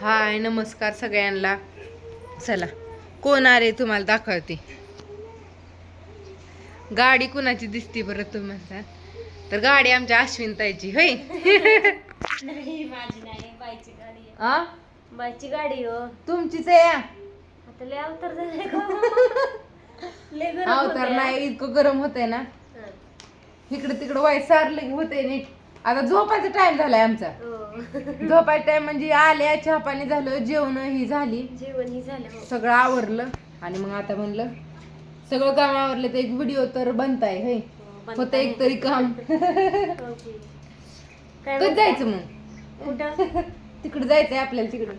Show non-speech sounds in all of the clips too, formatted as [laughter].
हाय नमस्कार सगळ्यांना. चला कोण आले तुम्हाला दाखवते. गाडी कुणाची दिसती बरं तुम्ही म्हणता तर गाडी आमच्या अश्विनताईची होय? नाही माझी नाही बाईची गाडी आहे. आ? बाईची गाडी हो. तुमचीच आहे? या आता लय अवतार झाले का लय गरम अवतार होतंय. नाही इतकं गरम होतंय ना. हं. इकडे तिकडे वाय सारलं की होतंय नीट. आता झोपायचा टाइम झालाय आमचा. हो. झोपायचा टाइम म्हणजे आल्या चहा पाणी झालं जेवण ही झाली. जेवण ही झालं हो. सगळं आवरलं आणि मग आता म्हणलं सगळं काम आवरलं तर एक व्हिडिओ तर बनताय हे हो, बनत होतं. एक तरी काम. [laughs] हो की. काय कधी म्हणता? जायचं मग? कुठं? तिकडे जायचंय आपल्याला तिकडे.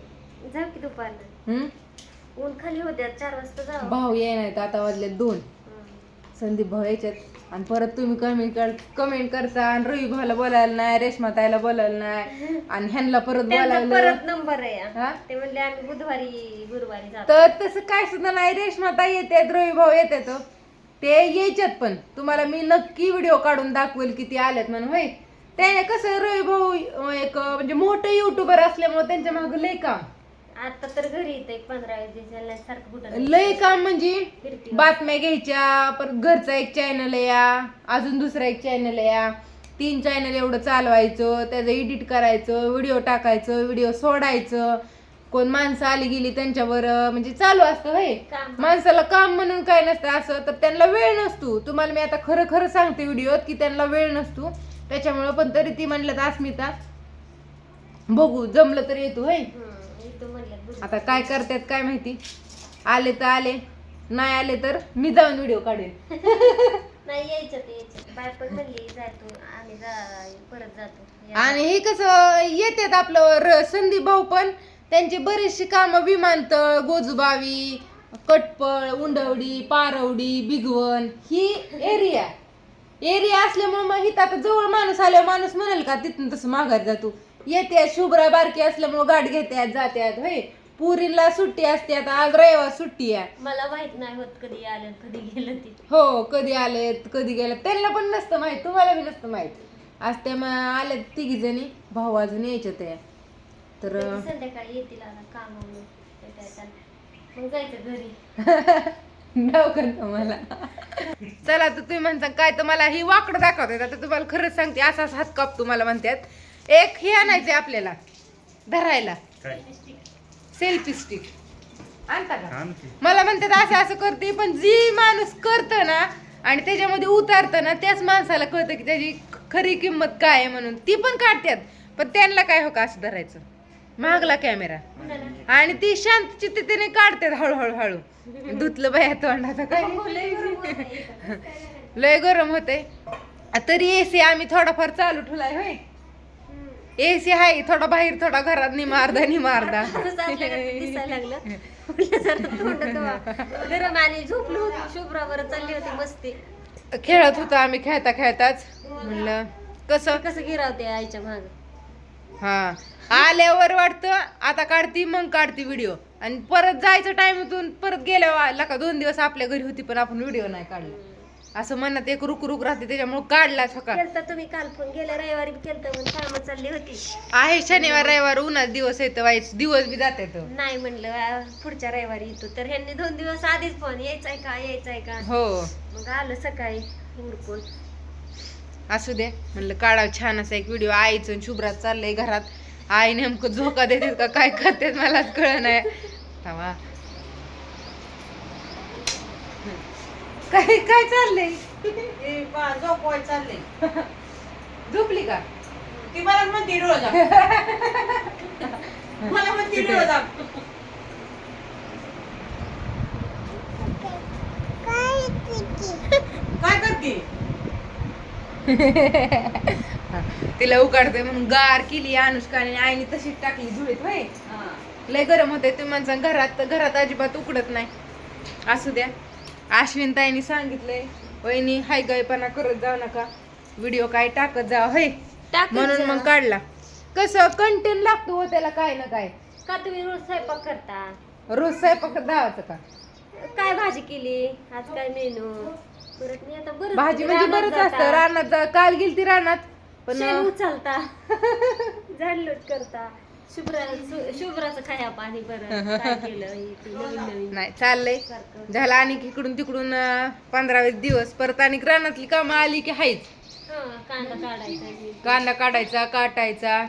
जाऊ की दुपारनं. हम्म ऊन खाली होत्या चार वाजता जाऊ भाऊ याय नाही आता वाजले दोन. हं. संदीप भाऊ यायच्यात आणि परत तुम्ही कमेंट कर कमेंट करता आणि रवी भाऊला बोलायला नाही रेश्मा ताईला बोलायला नाही. आणि ह्यांना परत त्यांचा बोलायला परत नंबर आहे. हा? हा. ते म्हणले आम्ही बुधवारी गुरुवारी जातो. तर तसं काय सुद्धा नाही. रेश्मा ताई येतात रवी भाऊ येतात. ते यायच्यात पण. तुम्हाला मी नक्की व्हिडिओ काढून दाखवेल किती आल्यात म्हणून होय? त्याने कसं रवी भाऊ एक म्हणजे मोठं युट्यूबर असल्यामुळे त्यांच्या मागं लय काम. आता तर घरी येते पंधरा वीस दिवस झाले, सारखं कुठं लय काम म्हणजे फिरती बातम्या घ्यायच्या परत घरचा एक चॅनल या अजून दुसरा एक चॅनल या. तीन चॅनल एवढं चालवायचं त्याचं एडिट करायचं व्हिडिओ टाकायचं व्हिडिओ सोडायचं. कोण माणसं आली गेली त्यांच्यावर अं, म्हणजे चालू असतं होय. काम. माणसाला काम म्हणून काय नसतं असं तर त्यांना वेळ नसतो. तुम्हाला मी आता खरं खरं सांगते व्हिडिओत की त्यांना वेळ नसतो. त्याच्यामुळं पण तरी ती म्हणलं तर अस्मिता बघू जमलं तर येतो होय हं, इथं म्हणलं बुधवारी. आता काय करतात काय माहिती? आले तर आले नाही आले तर मी जाऊन व्हिडिओ काढेन. [laughs] नाही यायचं ते यायचं. बाय पण म्हणली जातो आम्ही जा परत जातो. या. आणि हे कसं येतात आपलं र- संदीप भाऊ पण. त्यांची बरीचशी कामं विमानतळ गोजूबावी कटपळ उंडवडी पारवडी बिगवण ही एरिया एरिया असल्यामुळे मग इथं आता जवळ माणूस आल्यावर माणूस म्हणेल का तिथून तसं माघार जातो येते शुभ्रा बारकी असल्यामुळे गाठ घेत्यात जात्यात होय. पुरीला सुट्टी असते आता आज रविवार सुट्टी आहे. मला माहीत नाही होत कधी आलं कधी गेलं ती. हो कधी आलेत कधी गेलेत त्यांना पण नसतं माहीत तुम्हाला बी नसतं माहीत. आज त्या मग आल्यात तिघी जणी भाऊ अजून यायच्या त्या. तर कधी संध्याकाळी येतील आता कामावरून येता येताना. मग जायचं घरी. [laughs] नाव करतो मला. चला तर तुम्ही म्हणता काय तर मला ही वाकडं दाखवतात आता तुम्हाला खरंच सांगते असा असा हात काप तुम्हाला म्हणतात. एक हे आणायचंय आपल्याला धरायला. काय? सेल्फी स्टिक आणता का? छान की. मला म्हणतात असं असं करते. पण जी माणूस करतं ना आणि त्याच्यामध्ये उतारतं ना त्याच माणसाला कळतं की त्याची खरी किंमत काय आहे म्हणून. ती पण काढतात. पण त्यांना काय हो का असं धरायचं? मागला कॅमेरा? आणि ती शांत चित्तीने काढतात हळूहळू हळू धुतलं बाया तोंडाचं काय लय गरम होते तरी एसी आम्ही थोडाफार चालू ठेवलाय होय. एसी आहे थोडा बाहेर थोडा घरात. गरम आणि झोपलो शुभ्रावर चालली होती मस्ती. खेळत होतो आम्ही खेळता खेळताच. म्हणलं कसं? कसं गिरावते आईच्या माग? हा. आल्यावर वाटतं आता काढती मग काढती व्हिडिओ आणि परत जायचं टाइम परत गेल्यावर का दोन दिवस आपल्या घरी होती पण आपण व्हिडिओ नाही काढला. असं म्हणत एक रुक रुक राहते त्याच्यामुळे काढला सकाळ. केलता तुम्ही काल फोन गेल्या रविवारी केलता म्हणून कामं चालली होती. आहे शनिवार रविवार उन्हाच दिवस येतं वाईट दिवस बी जाते नाही म्हणलं आ, पुढच्या रविवारी येतो. तर ह्यांनी दोन दिवस आधीच फोन यायचाय का यायचाय का? हो. मग आलं सकाळी उरकून. असू दे म्हणलं काढावं छान असा एक व्हिडिओ आईचं आणि शुभ्रात चाललंय घरात. आई नेमकं झोका देतात का काय करतात मलाच कळ नाही काय काय चाललंय? झोपवाय चालले झोपली का? ती मला म्हणते रोज मला म्हणते रोज काय करते? तिला उकाडते म्हणून गार केली अनुष्काने आईने तशीच टाकली धुळीत होय. लय गरम होते तुम्ही म्हणसा घरात घरात अजिबात उकडत नाही. असू द्या. अश्विन ताईने सांगितलंय वहिनी हाय गायपणा करत जाऊ नका. व्हिडिओ काय टाकत जा होय? म्हणून मग काढला. कसं कंटेंट लागतो हो त्याला काय ना काय. का तुम्ही रोज स्वयंपाक करता? रोज स्वयंपाक धावायचं का? काय भाजी केली? आज काय मेनू? परत मी आता बरं भाजी म्हणजे बरंच असतं रानात जा- काल गेली ती रानात पण उचलता. [laughs] झाडलोट करता. शुभ्राला शु- शुभ्राचं खाया पाणी बरं. काय केलं ते नवीन नवीन. नाही चाललंय. सारखं. झालं आणि इकडून तिकडून पंधरा वीस दिवस परत आणि रानातली कामं आली की हायच. हा कांदा काढायचा. हे. कांदा काढायचा काटायचा.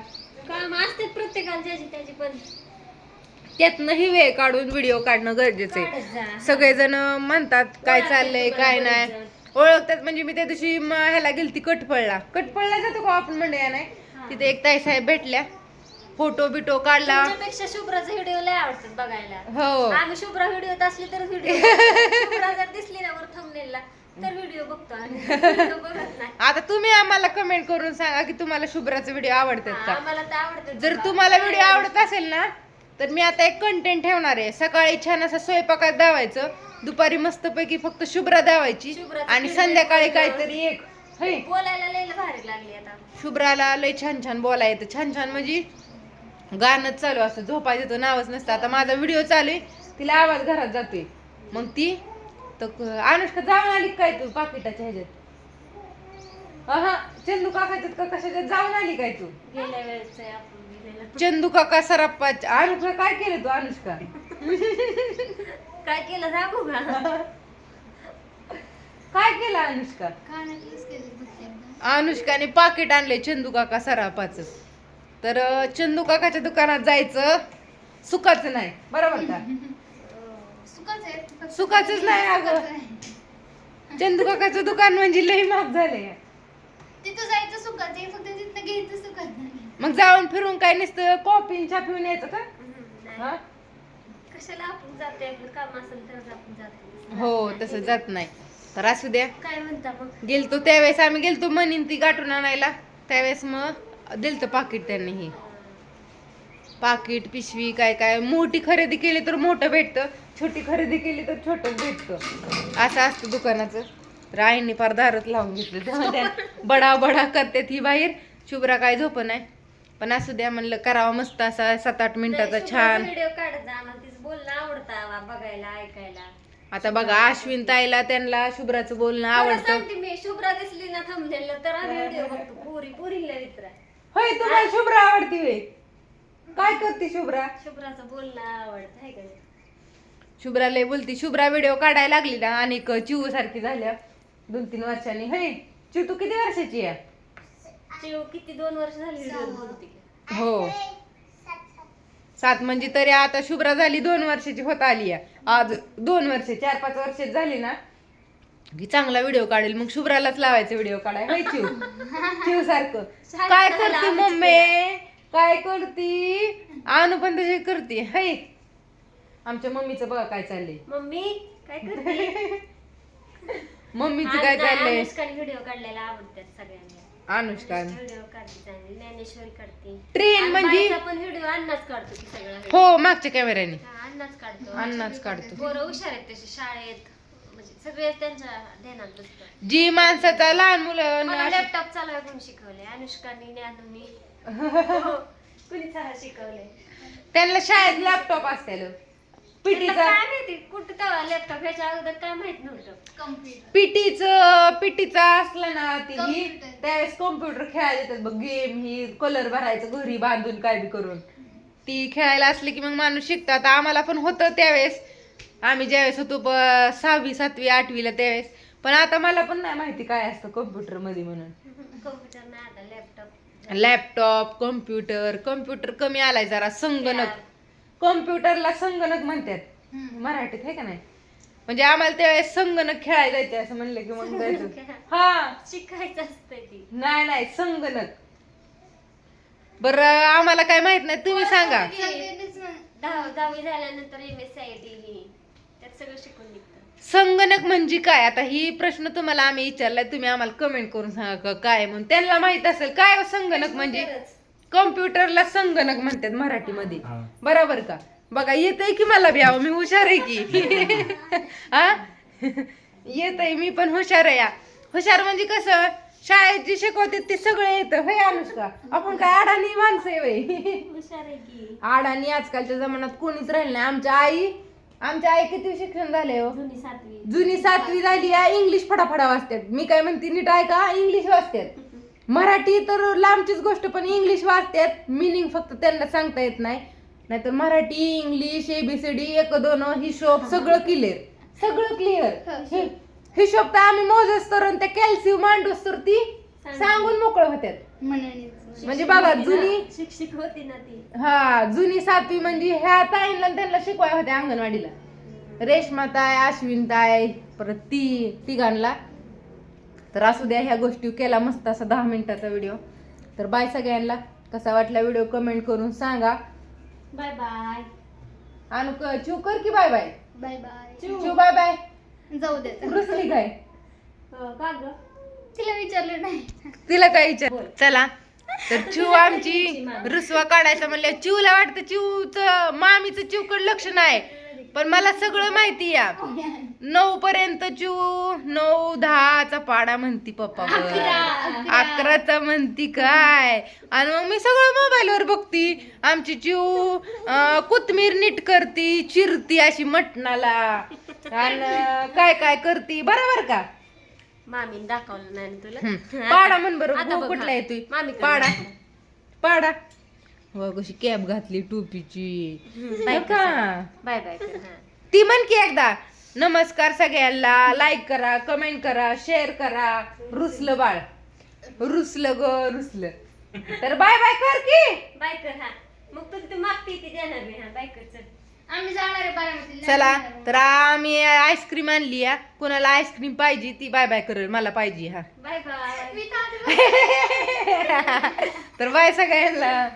काम असते प्रत्येकाला ज्याची त्याची पण. त्यातनं ही वेळ काढून व्हिडिओ काढणं गरजेचं आहे. काढत जा. सगळेजण म्हणतात काय ओळखतात चाललंय तुम्हाला काय नाही. ओळखतात म्हणजे मी त्या दिवशी म- ह्याला गेलती कटफळला कटफळला जातो का आपण मंडया नाही तिथे एक ताई साहेब भेटल्या. फोटो बिटो काढला. तुमच्यापेक्षा शुभ्राचे व्हिडिओ लय आवडतात बघायला. हो. आम्ही शुभ्रा व्हिडिओत असली तर व्हिडिओ [laughs] शुभ्रा जर दिसली ना वर थंबनेलला तर व्हिडिओ बघतो आणि video बघत नाही. आता तुम्ही आम्हाला कमेंट करून सांगा की तुम्हाला शुभ्राचे व्हिडिओ आवडतात का? आम्हाला तर आवडतं जर तुम्हाला व्हिडिओ आवडत असेल ना तर मी आता एक कंटेंट ठेवणार आहे. सकाळी छान असं स्वयंपाकात दावायचं. दुपारी मस्तपैकी फक्त शुभ्रा शुभ्राचं आणि video संध्याकाळी काहीतरी एक. है बोलायला लय भारी लागली आता. शुभ्राला लय छान छान बोला येतं छान छान म्हणजे गाणंच चालू असतं. झोपायचं तर नावच नसतं. आता माझा व्हिडिओ चालू आहे. तिला आवाज घरात जातोय. मग ती तर अनुष्का जाऊन आली काय तू पाकिटाच्या ह्याच्यात? अहा चंदू काकाच्यात का कशाच्यात जाऊन आली काय तू? गेल्या वेळेस चंदू काका सराप्पा अनुष्का काय केलं तू अनुष्का? काय केलं सांगू का? काय केलं अनुष्का? अनुष्काने पाकिट आणले चंदू काका सरापाच तर चंदू काकाच्या दुकानात जायचं. सुखाचं नाही. बरोबर का? सुखाचंच नाही अगं. चंदू काकाचं दुकान म्हणजे लई महाग झाले तिथं जायचं फक्त तिथनं घ्यायचं सुखात मग जाऊन फिरून काय नुसतं कॉफी पिऊन यायचं का? हा? नाही. कशाला आपण जाते आपलं काम असेल तरच आपण जाते हो तसं जात नाही. तर असू द्या. काय म्हणता मग? गेलतो त्यावेळेस. आम्ही गेलतो मनीन ती गाठून आणायला. त्यावेळेस मग दिलतं पाकिट त्यांनी हे. पाकिट पिशवी काय काय. मोठी खरेदी केली तर मोठं भेटतं छोटी खरेदी केली तर छोटं भेटतं. असं असतं दुकानाचं. तर आईने फार दारात लावून घेतलं तेव्हा त्या बडा बडा करतात ही बाहेर. शुभ्रा काय झोप नाही. पण असू द्या म्हणलं करावं मस्त असा सात आठ मिनिटाचा छान. व्हिडिओ बोलणं आवडतं बघायला ऐकायला. आता बघा अश्विन ताईला त्यांना शुभ्राचं बोलणं आवडतं. मी शुभ्रा दिसली ना थांबलेलं तर होय तुम्हाला शुभ्रा आवडती वे काय करते शुभ्रा? शुभ्राचं बोलणं आवडतं आहे का? शुभ्रा लय बोलती. शुभ्रा व्हिडिओ काढायला लागली ना आणि चिऊ सारखी झाल्या. दोन तीन वर्षांनी. हे चिऊ तू किती वर्षाची आहे? चिव किती दोन वर्ष झाली बोलते हो. सात म्हणजे तरी आता शुभ्रा झाली दोन वर्षाची होत आली आहे. आज दोन वर्ष चार पाच वर्षाची झाली ना की चांगला व्हिडिओ काढेल. मग शुभ्रालाच लावायचा व्हिडिओ काढाय होय चिव [laughs] चिव सारखं. काय करते मम्मी? काय करती? आणू पण तशी करते. हाय? आमच्या मम्मीचं बघा काय चाललंय. मम्मी काय [laughs] करते? मम्मीचं काय चाललंय? व्हिडिओ काढलेला आवडतात सगळ्यांना. अनुष्का ट्रेन म्हणजे. हो मागच्या कॅमेऱ्याने अन्नाच काढतो. अन्नाच काढतो. पोरं हुशार आहेत तसे शाळेत. म्हणजे सगळे त्यांच्या ध्यानात बसतात. जी माणसाचा लहान मुलं मला लॅपटॉप चालवायला कोणी शिकवले अनुष्कानी ज्ञानूनी. [laughs] हो, कुणी चाला शिकवले त्यांना शाळेत लॅपटॉप असतील त्यांना पीटीचा काय माहिती? कुठं तेव्हा लॅपटॉप ह्याच्या अगोदर काय माहीत नव्हतं. कम्प्युटर पीटीच पीटीचा असला ना ती ही, Computer. त्यावेळेस कॉम्प्युटर खेळायला येतात बघ गेम ही कलर भरायचं घरी बांधून काय बी करून. ती खेळायला असली की मग माणूस शिकतो. आता आम्हाला पण होतं त्यावेळेस. आम्ही ज्यावेळेस होतो ब- सहावी सातवी आठवीला त्यावेळेस. पण आता मला पण नाही माहिती काय असतं कॉम्प्युटरमध्ये म्हणून. कम्प्युटर नाही आता लॅपटॉप. लॅपटॉप कम्प्युटर कम्प्युटर कमी आलाय जरा संगणक. कम्प्युटरला संगणक म्हणतात. मराठीत आहे का नाही? म्हणजे आम्हाला त्यावेळेस संगणक खेळायला जायचे असं म्हणलं की मग जायचं. हा. शिकायचं नाही नाही संगणक. बर आम्हाला काय माहीत नाही तुम्ही सांगा. दहावी झाल्यानंतर एम एस आय टी ही संगणक म्हणजे काय? आता ही प्रश्न तुम्हाला आम्ही विचारलाय तुम्ही आम्हाला कमेंट करून सांगा का काय म्हणून. त्यांना माहीत असेल काय संगणक म्हणजे? कम्प्युटरला संगणक म्हणतात मराठीमध्ये. बरोबर का? बघा येतंय की मला बी अहो, मी हुशार आहे की? [laughs] हा? येतंय मी पण हुशार आहे या. हुशार म्हणजे कसं? शाळेत जे शिकवते ते सगळं येतं. होय अनुष्का? आपण काय अडाणी माणसं आहे वय हुशार आहे की. अडाणी आजकालच्या जमान्यात कोणीच राहिलं नाही. आमच्या आई आमच्या आई किती शिक्षण झाले हो? जुनी सातवी. जुनी सातवी झाली आहे इंग्लिश फडाफडा वाचतात मी काय म्हणते नीट आहे का इंग्लिश वाचतात [laughs] मराठी तर लांबचीच गोष्ट पण इंग्लिश वाचतात मिनिंग फक्त त्यांना सांगता येत नाही. नाहीतर मराठी इंग्लिश एबीसीडी एक दोन हिशोब सगळं क्लिअर सगळं क्लिअर हिशोब तर आम्ही मोजस तर आणि त्या कॅल्शियम मांडूस तर ती सांगून मोकळ होत्यात. म्हणजे बघा जुनी शिक्षक होती ना ती. हा जुनी सातवी म्हणजे ह्या ताईंना त्यांना शिकवाय होत्या अंगणवाडीला. रेशमा ताय अश्विन ताय परत ती तिघांना. तर असू द्या ह्या गोष्टी केला मस्त असा दहा मिनिटाचा व्हिडिओ. तर बाय सगळ्यांना. कसा वाटला व्हिडिओ कमेंट करून सांगा. बाय बाय आणि क- चिव कर की बाय बाय बाय बाय चिव बाय बाय जाऊ देत रुसली काय? का ग? विचारलं नाही. तिला काय विचार चला. तर [laughs] चिव आमची रुसवा काढायचा म्हणल्या चिवला वाटतं चिवच मामीचं चिवकडे लक्ष नाही. पण मला सगळं माहिती या नऊ पर्यंत चिव नऊ दहाचा पाडा म्हणती पप्पा बरं. अकराचा म्हणती काय? आणि मग मी सगळं मोबाईलवर बघती. आमची चिव अं, कोथमीर नीट करती चिरती अशी मटणाला. आणि काय काय करती? बरोबर का? मामीने दाखवलं नाही ना तुला. पाडा म्हण बरं. आता बघ, कुठला हा. येतोय मामीकडे पाडा. पाडा. हो कशी कॅप घातली टोपीची. बाय हो बाय बाय कर. हा. ती म्हण की एकदा नमस्कार सगळ्यांना. लाईक करा कमेंट करा शेअर करा. रुसलं बाळ. रुसलं ग रुसलं. तर बाय बाय कर की. बाय कर हा. मग तुला तू मागती ती देणार मी हा. बाय कर चल. चला तर आम्ही आईस्क्रीम आणली या कुणाला आईस्क्रीम पाहिजे ती बाय बाय करेल मला पाहिजे हा. बाय बाय मी तर तर बाय सगळ्यांना.